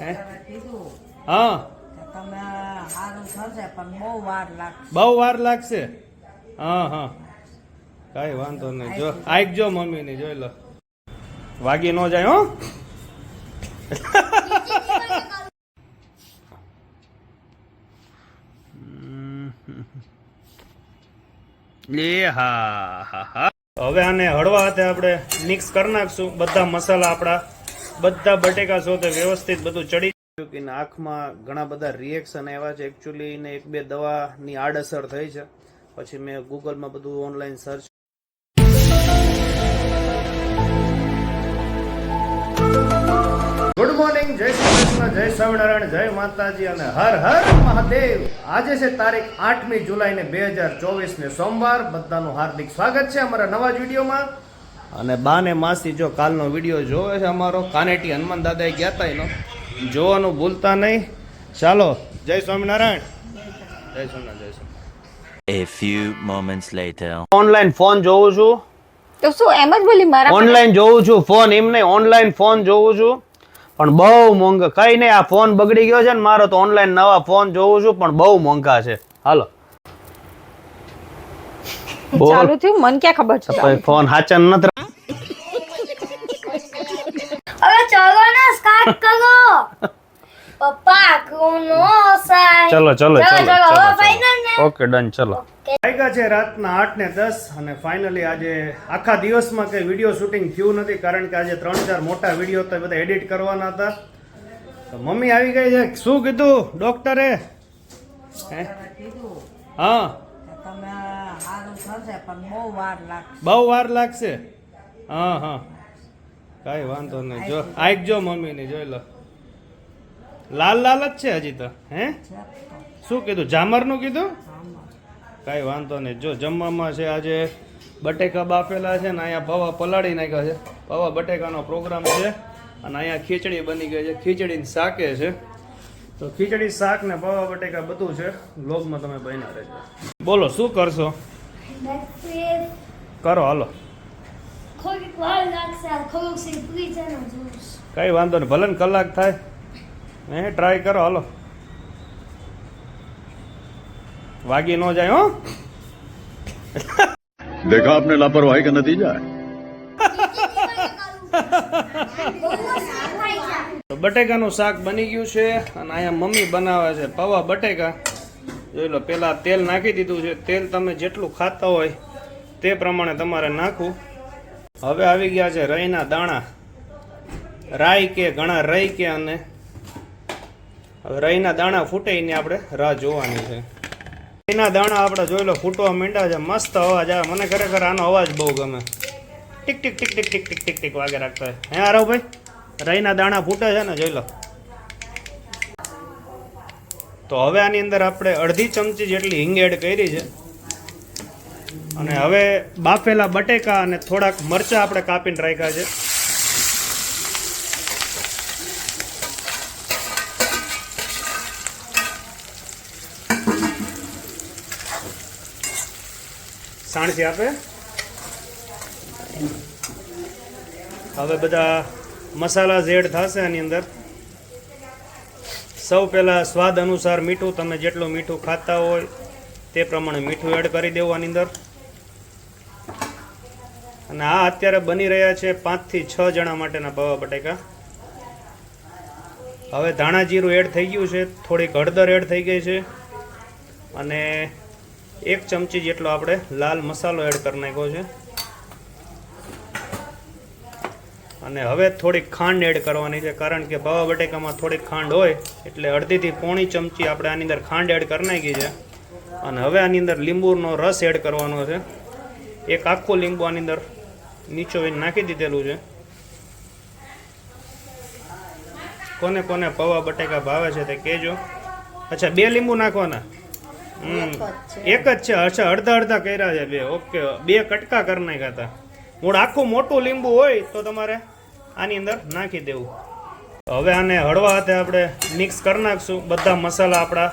હે? બહુ વાર લાગશે. બહુ વાર લાગશે? હા હા. કઈ વાંધો નહીં. જો આઈકજો મમ્મી ને જોઈ લો. વાગી ન જાય હો. એ હા હા હા. હવે આને હળવા હાથે આપણે મિક્સ કરી નાખશું. બધા મસાલા આપણા. બધા બટેકા સોતે વ્યવસ્થિત બધું ચડી ગયું કે આંખમાં ઘણા બધા રિએક્શન આવ્યા છે. એકચ્યુઅલી ને એક બે દવાની આડઅસર થઈ છે. પછી મેં ગૂગલમાં બધું ઓનલાઈન સર્ચ ગુડ મોર્નિંગ જય શ્રી કૃષ્ણ જય સ્વામિનારાયણ જય માતાજી અને હર હર મહાદેવ. આજે છે તારીખ આઠમી જુલાઈ ને બે હજાર ચોવીસ ને સોમવાર. બધાનું હાર્દિક સ્વાગત છે અમારા નવા જ વિડીયોમાં. અને બા ને માસી જો કાલનો વીડિયો જોવે છે અમારો કાનેટી હનુમાન દાદાએ ગયા હતા એનો. જોવાનું ભૂલતા નહીં. ચાલો જય સ્વામિનારાયણ. જય સોમનાથ જય Swaminarayan. A few moments later. Online phone જોઉં છું. તો શું એમ જ બોલી મારા ઓનલાઈન જોઉં છું ફોન એમ નહીં ઓનલાઈન ફોન જોઉં છું. પણ બહુ મોંઘા કઈ નહીં આ ફોન બગડી ગયો છે ને મારો તો ઓનલાઈન નવા ફોન જોઉં છું પણ બહુ મોંઘા છે. હાલો. ચાલુ થયું? મન ક્યાં ખબર છે ફોન હાચન નથી હવે ચલો ને સ્ટાર્ટ કરો. પપ્પા કોનો સાઈ ચલો ચલો ચલો? ઓકે ડન ચલો. વાગ્યા છે રાતના આઠ ને દસ અને ફાઇનલી આજે આખા દિવસમાં કઈ વીડિયો શૂટિંગ થયું નથી કારણ કે આજે ત્રણ ચાર મોટા વીડિયો તો બધા એડિટ કરવાના હતા. તો મમ્મી આવી ગઈ છે. શું કીધું? ડોક્ટરે હા. બહુ વાર લાગશે? બહુ વાર હા હા. કઈ વાંધો નહીં. જો, આઈક જો મમ્મી ની જોઈ લો. લાલ લાલ જ છે હજી તો, હે? શું કીધું? જામરનું કીધું? કઈ વાંધો નહીં. જો, જમવામાં છે આજે બટેકા બાફેલા છે ને અહીંયા પવા પલાળી નાખ્યા છે. પવા બટેકાનો પ્રોગ્રામ છે અને અહીંયા ખીચડી બની ગઈ છે. ખીચડી શાકે છે. તો ખીચડી, શાક ને પવા બટેકા બધું છે. લોગમાં તમે બન્યા રહેજો. બોલો, શું કરશો? કરો હાલો. કઈ વાંધો નહીં ભલે કલાક થાય. એ ટ્રાય કરો હાલો. વાગી ન જાય હો. દેખા આપને લાપરવાહી કે નતીજા બટેકાનું શાક બની ગયું છે અને અહીંયા મમ્મી બનાવે છે પૌવા બટેકા. જોઈ લો પહેલાં તેલ નાખી દીધું છે. તેલ તમે જેટલું ખાતા હોય તે પ્રમાણે તમારે નાખવું. હવે આવી ગયા છે રઈના દાણા. રાઈ કે ઘણા રઈ કે અને હવે રઈના દાણા ફૂટે એની આપણે રાહ જોવાની છે. રઈના દાણા આપણે જોઈ લો, ફૂટવા માંડ્યા છે. મસ્ત અવાજ આવે. મને ખરેખર આનો અવાજ બહુ ગમે. Tick tick tick tick tick tick tick tick વાગે રાખતા હોય. હે આરવ ભાઈ રઈના દાણા ફૂટે છે ને, જોઈ લો. તો હવે આની અંદર આપણે અડધી ચમચી જેટલી હિંગ એડ કરી છે. અને હવે બાફેલા બટેકા અને થોડાક મરચાં આપણે કાપીને રાખ્યા છે. સાણસી આપે. હવે બધા મસાલા ઝેડ થશે આની અંદર. સૌ પહેલાં સ્વાદ અનુસાર મીઠું, તમે જેટલું મીઠું ખાતા હોય તે પ્રમાણે મીઠું એડ કરી દેવું આની અંદર. અને આ અત્યારે બની રહ્યા છે પાંચથી છ જણા માટેના પવા બટેકા. હવે ધાણા જીરું એડ થઈ ગયું છે, થોડીક હળદર એડ થઈ ગઈ છે. અને એક ચમચી જેટલો આપણે લાલ મસાલો એડ કરી નાખ્યો છે. અને હવે થોડીક ખાંડ એડ કરવાની છે કારણ કે ભાવા બટેકામાં થોડીક ખાંડ હોય એટલે અડધીથી પોણી ચમચી આપણે આની અંદર ખાંડ એડ કરી નાખી છે. અને હવે આની અંદર લીંબુનો રસ એડ કરવાનો છે. એક આખું લીંબુ આની અંદર નીચોવીને નાખી દીધેલું છે. કોને કોને પૌવા બટેકા ભાવે છે તે કહેજો. અચ્છા બે લીંબુ નાખવાના? એક જ છે? અચ્છા અડધા અડધા કર્યા છે બે. ઓકે બે કટકા કરી નાખ્યા હતા. મૂળ આખું મોટું લીંબુ હોય તો તમારે આની અંદર નાખી દેવું. હવે આને હળવા હાથે આપણે મિક્સ કરી નાખશું. બધા મસાલા આપણા,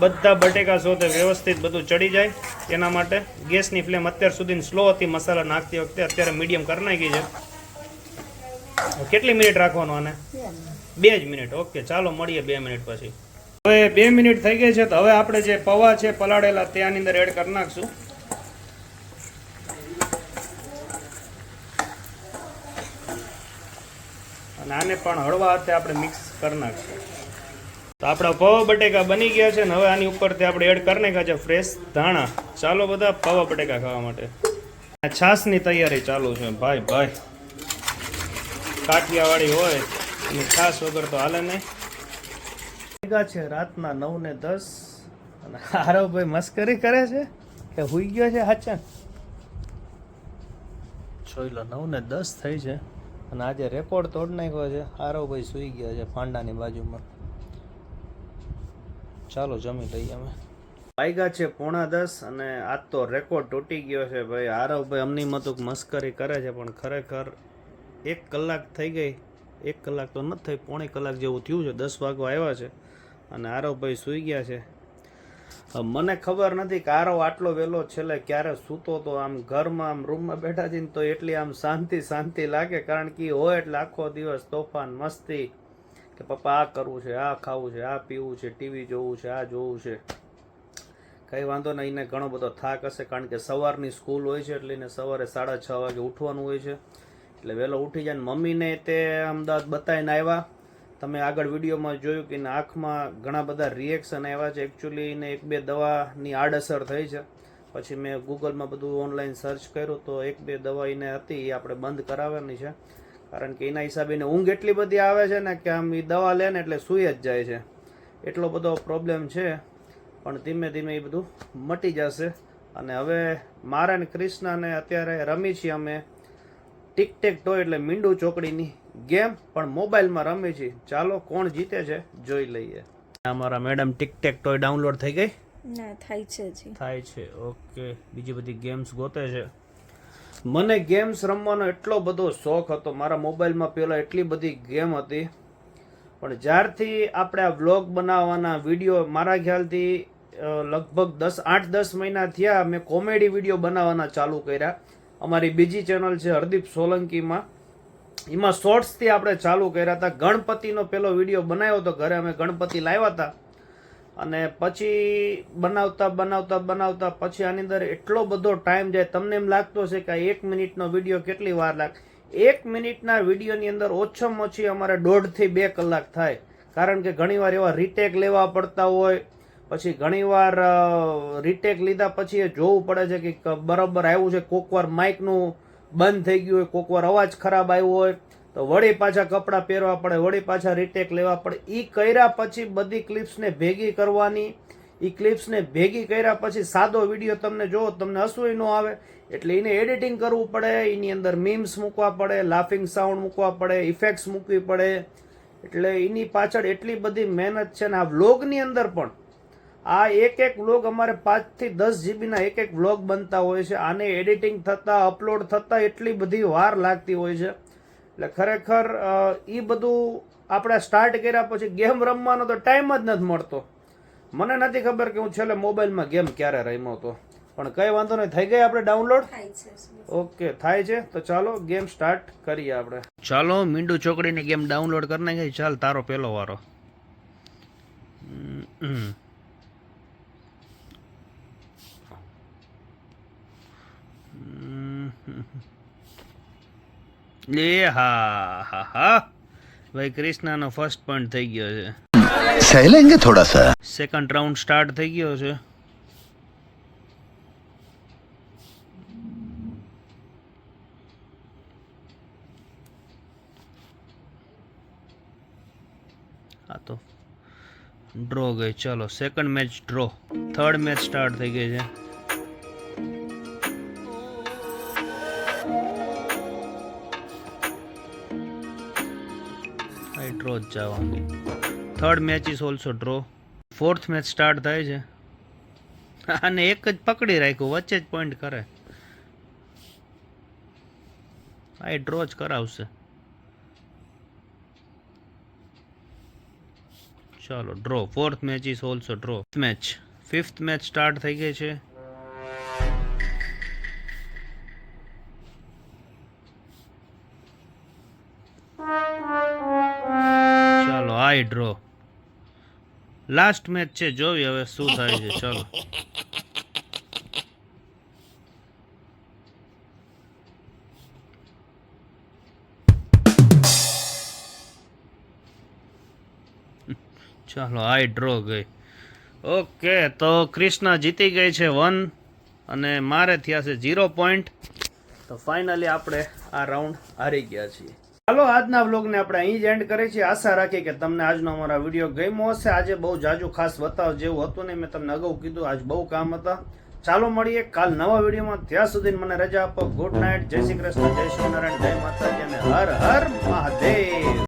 બધા બટેકા સોતે વ્યવસ્થિત બધું ચડી જાય. એના માટે ગેસની ફ્લેમ અત્યાર સુધી સ્લો હતી, મસાલા નાખતી વખતે અત્યારે મીડિયમ કરી નાખી છે. કેટલી મિનિટ રાખવાનું આને? બે જ મિનિટ. ઓકે, ચાલો મળીએ બે મિનિટ પછી. હવે બે મિનિટ થઈ ગઈ છે તો હવે આપણે જે પૌવા છે પલાળેલા, તે આની અંદર એડ કરી નાખશું. અને આને પણ હળવા હાથે આપણે મિક્સ કરી નાખશું. તો આપણા પૌવા બટેકા બની ગયા છે ને હવે આની ઉપરથી આપણે એડ કરી નાખ્યા છે ફ્રેશ ધાણા. ચાલો બધા પૌવા બટેકા ખાવા માટે. આ છાશની તૈયારી ચાલુ છે. ભાઈ ભાઈ. કાઠિયાવાડી હોય અને છાશ વગર તો હાલે નહીં. છે રાતના નવ ને દસ. અને આરવભાઈ મસ્કરી કરે છે કે હુઈ ગયો છે હાચા જોઈ લો નવ ને દસ થઈ છે. અને આજે રેકોર્ડ તોડ નાખ્યો છે. આરવભાઈ સુઈ ગયા છે ફાંડાની બાજુમાં. ચાલો જમી લઈએ અમે. વાગ્યા છે પોણા દસ અને આજ તો રેકોર્ડ તૂટી ગયો છે ભાઈ. આરવભાઈ અમની મતુક મસ્કરી કરે છે, પણ ખરેખર એક કલાક થઈ ગઈ. એક કલાક તો નથી થઈ, પોણી કલાક જેવું થયું છે. દસ વાગવા આવ્યા છે અને આરવભાઈ સૂઈ ગયા છે. મને ખબર નથી કે આરો આટલો વહેલો છેલ્લે ક્યારે સૂતો તો આમ ઘરમાં, આમ રૂમમાં બેઠા છે તો એટલી આમ શાંતિ શાંતિ લાગે. કારણ કે હોય એટલે આખો દિવસ તોફાન, મસ્તી કે પપ્પા, આ કરવું છે, આ ખાવું છે, આ પીવું છે, ટીવી જોવું છે, આ જોવું છે. કંઈ વાંધો નહીં, એને ઘણો બધો થાક હશે કારણ કે સવારની સ્કૂલ હોય છે એટલે એને સવારે સાડા છ વાગે ઉઠવાનું હોય છે. એટલે વહેલો ઉઠી જાય ને મમ્મીને તે અમદાવાદ બતાવીને આવ્યા. તમે આગળ વિડીયોમાં જોયું કે એના આંખમાં ઘણા બધા રિએક્શન આવ્યા છે. એકચ્યુઅલી એને એક બે દવાની આડઅસર થઈ છે. પછી મેં ગૂગલમાં બધું ઓનલાઈન સર્ચ કર્યું તો એક બે દવા એને હતી, એ આપણે બંધ કરાવવાની છે. કારણ કે એના હિસાબે એને ઊંઘ એટલી બધી આવે છે ને કે આમ એ દવા લે ને એટલે સૂઈ જ જાય છે. એટલો બધો પ્રોબ્લેમ છે. પણ ધીમે ધીમે એ બધું મટી જશે. અને હવે મારા ને ક્રિષ્નાને અત્યારે રમી છીએ અમે. ટીક ટેક ટો એટલે મીંડું ચોકડીની. ગેમ પણ મોબાઈલમાં રમે છે. ચાલો કોણ જીતે છે જોઈ લઈએ. અમારા madam tic tac toy download થઈ ગઈ? ના થાય છે જી થાય છે ઓકે. બીજી બધી ગેમ્સ ગોતે છે. મને ગેમ્સ રમવાનો એટલો બધો શોખ હતો. મારા મોબાઈલમાં પહેલાં એટલી બધી ગેમ હતી. પણ જ્યારથી આપણે આ વ્લોગ બનાવવાના વીડિયો મારા ખ્યાલથી લગભગ દસ આઠ દસ મહિના થયા મેં કોમેડી વીડિયો બનાવવાના ચાલુ કર્યા. અમારી બીજી ચેનલ છે હરદીપ સોલંકીમાં. એમાં શોર્ટ્સથી આપણે ચાલુ કર્યા હતા. ગણપતિનો પેલો વીડિયો બનાવ્યો હતો ઘરે. અમે ગણપતિ લાવ્યા હતા. અને પછી બનાવતા બનાવતા બનાવતા પછી આની અંદર એટલો બધો ટાઈમ જાય. તમને એમ લાગતો હશે કે એક મિનિટનો વીડિયો કેટલી વાર લાગે? એક મિનિટના વિડીયોની અંદર ઓછામાં ઓછી અમારે દોઢથી બે કલાક થાય. કારણ કે ઘણીવાર એવા રીટેક લેવા પડતા હોય. પછી ઘણીવાર રીટેક લીધા પછી એ જોવું પડે છે કે બરાબર આવ્યું છે કોકવાર માઇકનું બંધ થઈ ગયું હોય કોકવાર અવાજ ખરાબ આવ્યો હોય, તો વળી પાછા કપડાં પહેરવા પડે, વળી પાછા રીટેક લેવા પડે. એ કર્યા પછી બધી ક્લિપ્સને ભેગી કરવાની એ ક્લિપ્સને ભેગી કર્યા પછી સાદો વીડિયો તમને જો તમને હસવું ન આવે, એટલે એને એડિટિંગ કરવું પડે, એની અંદર મીમ્સ મૂકવા પડે લાફિંગ સાઉન્ડ મૂકવા પડે ઇફેક્ટ્સ મૂકવી પડે. એટલે એની પાછળ એટલી બધી મહેનત છે ને આ વ્લોગની અંદર પણ આ એક એક વ્લોગ અમારે પાંચથી દસ જીબીના એક એક વ્લોગ બનતા હોય છે. આને એડિટિંગ થતાં અપલોડ થતાં એટલી બધી વાર લાગતી હોય છે. એટલે ખરેખર એ બધું આપણે સ્ટાર્ટ કર્યા પછી ગેમ રમવાનો તો ટાઈમ જ નથી મળતો. મને નથી ખબર કે હું છેલ્લે મોબાઈલમાં ગેમ ક્યારે રમ્યો હતો. પણ કઈ વાંધો નહીં થઈ ગઈ આપણે ડાઉનલોડ ઓકે થાય છે. તો ચાલો ગેમ સ્ટાર્ટ કરીએ આપણે. ચાલો મીંડુ ચોકડીની ગેમ ડાઉનલોડ કરી નાખી ચાલ તારો પહેલો વારો. હમ. એ હા હા હા. ભાઈ કૃષ્ણાનો ફર્સ્ટ પોઈન્ટ થઈ ગયો છે. સહેલેંગે થોડા સા? સેકન્ડ રાઉન્ડ સ્ટાર્ટ થઈ ગયો છે. આ તો ડ્રો ગઈ. ચલો second match draw third match start થઈ ગઈ છે. ડ્રો જ જવાનું. Third match is also draw fourth match start થાય છે. અને એક જ પકડી રાખ્યું, વચ્ચે જ પોઈન્ટ કરે. આ ડ્રો જ કરાવશે. ચાલો draw fourth match is also draw match fifth match start થઈ ગઈ છે. ડ્રો લાસ્ટ મેચ છે, જોવી હવે શું થાય છે, ચલો. ચાલો આઈ ડ્રો ગઈ. ઓકે, તો ક્રિષ્ના જીતી ગઈ છે વન અને મારે થયા છે ઝીરો પોઈન્ટ તો ફાઇનલી આપણે આ રાઉન્ડ હારી ગયા છીએ. ચાલો આજના વ્લોગને આપણે અહીં જ એન્ડ કરીએ છીએ. આશા રાખીએ કે તમને આજનો અમારા વીડિયો ગમ્યો હશે. આજે બહુ જાજુ ખાસ બતાવ જેવું હતું ને મેં તમને અગાઉ કીધું. આજ બહુ કામ હતા. ચાલો મળીએ કાલ નવા વિડીયોમાં. ત્યાં સુધી મને રજા આપો. ગુડ નાઇટ જય શ્રી કૃષ્ણ. જય નારાયણ. જય માતાજી અને હર હર મહાદેવ.